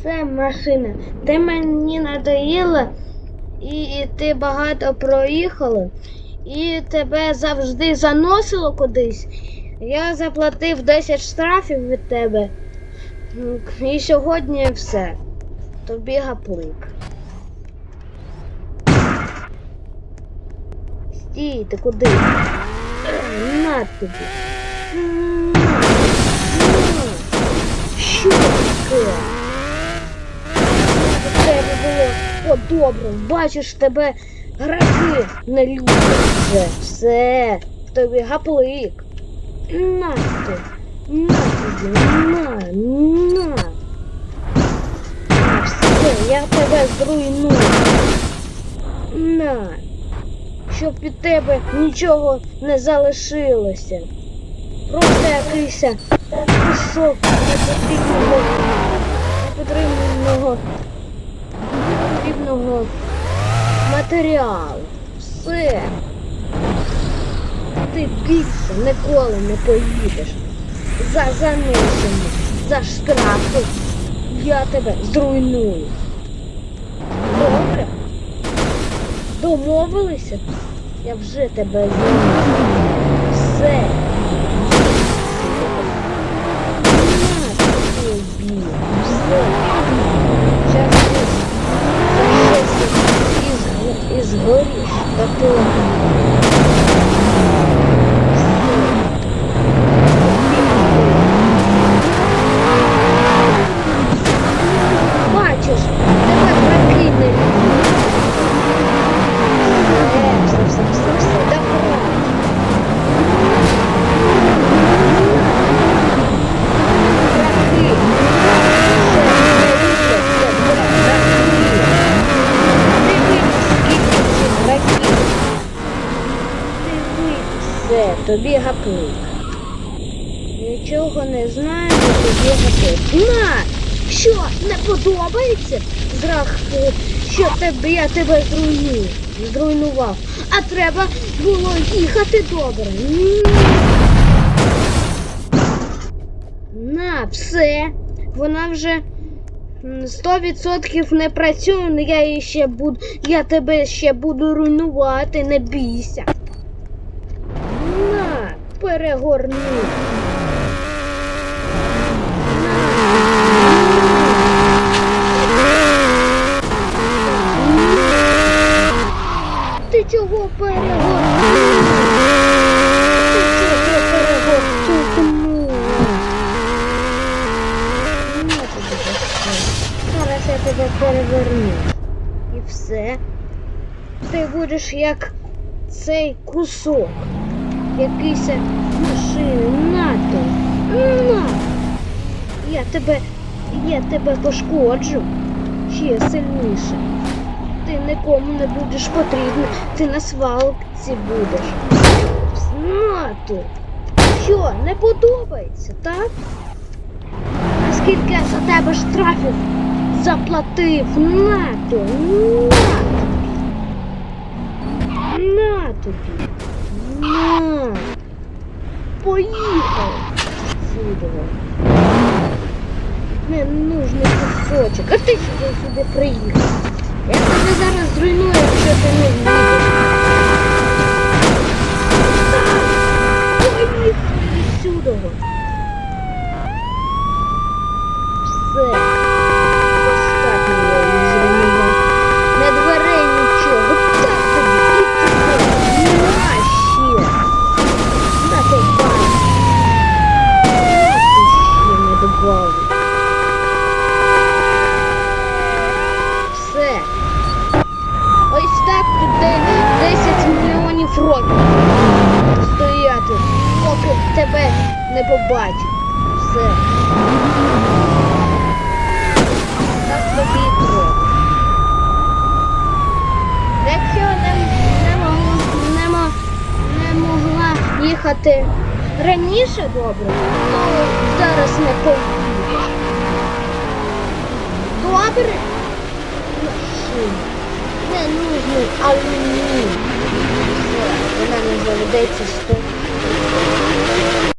Все, машина, ти мені надоїла, і, і ти багато проїхала, і тебе завжди заносило кудись. Я заплатив 10 штрафів від тебе. І сьогодні все. Тобі гаплик. Стій, ти куди? На тобі. Що таке? У тебе було по-доброму. Бачиш, тебе граки не люблять вже. Все, тобі гаплик. На ти. На тобі, на, на. На, все, я тебе зруйную. На. Щоб від тебе нічого не залишилося. Просто якийсь кусок непотрібного, непотрібного, непотрібного матеріалу. Все. Ти більше ніколи не поїдеш. За занесення, за штрафи. Я тебе зруйную. Добре? Домовилися? Я вже тебе зруйную. Все. Все. Щас ти зашився і зго- і згоріш дотла. Бачиш, тебе враги не люблять. Все, все, все, все, все, давай. Враги. Все, не люблять тебе, враги. Дивись, скільки цих врагів. Все, тобі гаплик. Нічого не знаю, тобі гаплик. На! Що, не подобається? Зрах, е, що тебе, я тебе зруйную, зруйнував. А треба було їхати добре. На, все. Вона вже м, 100% не працює, я її ще буду. Я тебе ще буду руйнувати, не бійся. На, перегорни. Ти чого перегорнув? Ти чого перегорнув? Зараз я тебе переверну. І все. Ти будеш як цей кусок. Якийсь машини. На то. На. Я тебе. Я тебе пошкоджу. Ще сильніше. Ти нікому не будеш потрібен, ти на свалці будеш. Знати. Що, не подобається, так? А скільки я за тебе штрафів заплатив? На то, на тобі. На поїхав. Сюди. Не нужний кусочок. А ти сюди приїхав. Я тебе зараз зруйную, якщо ти не вмієш. Поїхали сюди. Все. Достатньо я її зруйнував. Не дверей нічого. Так тобі і тебе. На ще. На добавь. На ти ще не добавив. Все. Ось так буде 10 років. Стояти, поки тебе не побачить. Все. Так тобі треба. Якщо не, не, не, не могла їхати раніше добре, то зараз не поїдеш. Добре? Машина. Ненужний алюміній. Вона не заведеться.